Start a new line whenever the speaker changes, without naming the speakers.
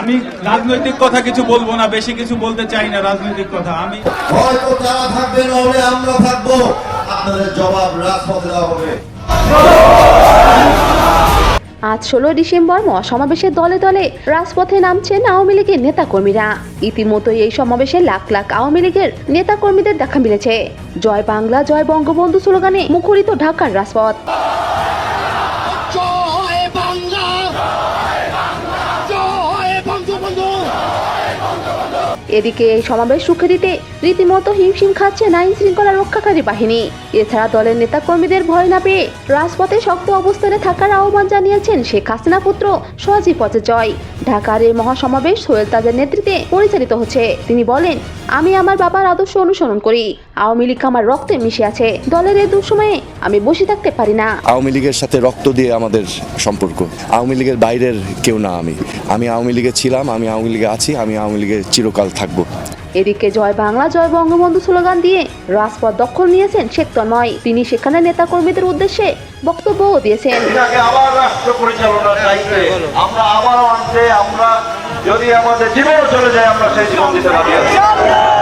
আমি রাজনৈতিক কথা কিছু বলব না বেশি কিছু বলতে চাই না রাজনৈতিক কথা। আমি
হয়তো তারা থাকবে নহলে আমরা থাকব। আপনাদের জবাব রাজপথে দেওয়া হবে।
আজ ষোলো ডিসেম্বর মহাসমাবেশে দলে দলে রাজপথে নামছেন আওয়ামী লীগের নেতাকর্মীরা। ইতিমধ্যেই এই সমাবেশে লাখ লাখ আওয়ামী লীগের নেতাকর্মীদের দেখা মিলেছে। জয় বাংলা জয় বঙ্গবন্ধু স্লোগানে মুখরিত ঢাকার রাজপথ। এদিকে এই সমাবেশ সুখে দিতে রীতিমতো হিমশিম খাচ্ছে আইন শৃঙ্খলা রক্ষাকারী বাহিনী। এছাড়া দলের নেতা কর্মীদের ভয় না পেয়ে রাজপথে শক্ত অবস্থানে থাকার আহ্বান জানিয়েছেন শেখ হাসিনা পুত্র সজীব জয়। ঢাকার এই মহাসমাবেশ সোহেল তাজের নেতৃত্বে পরিচালিত হচ্ছে। তিনি বলেন, আমি আমার বাবার আদর্শ অনুসরণ করি। আওয়ামী লীগ আমার রক্তে মিশে আছে। দলের এই দুঃসময়ে আমি বসে থাকতে পারি না।
আওয়ামী লীগের সাথে রক্ত দিয়ে আমাদের সম্পর্ক। আওয়ামী লীগের বাইরের কেউ না আমি। আমি আওয়ামী লীগে ছিলাম, আমি আওয়ামী লীগে আছি, আমি আওয়ামী লীগে চিরকাল থাকব।
এদিকে জয় বাংলা, জয় বঙ্গবন্ধু স্লোগান দিয়ে রাজপথ দখল নিয়েছেন শেখ তন্ময়। তিনি সেখানে নেতাকর্মীদের উদ্দেশ্যে বক্তব্য দিয়েছেন।
আমরা যদি আমাদের চলে আমরা সেই জীবন দিতে আছি।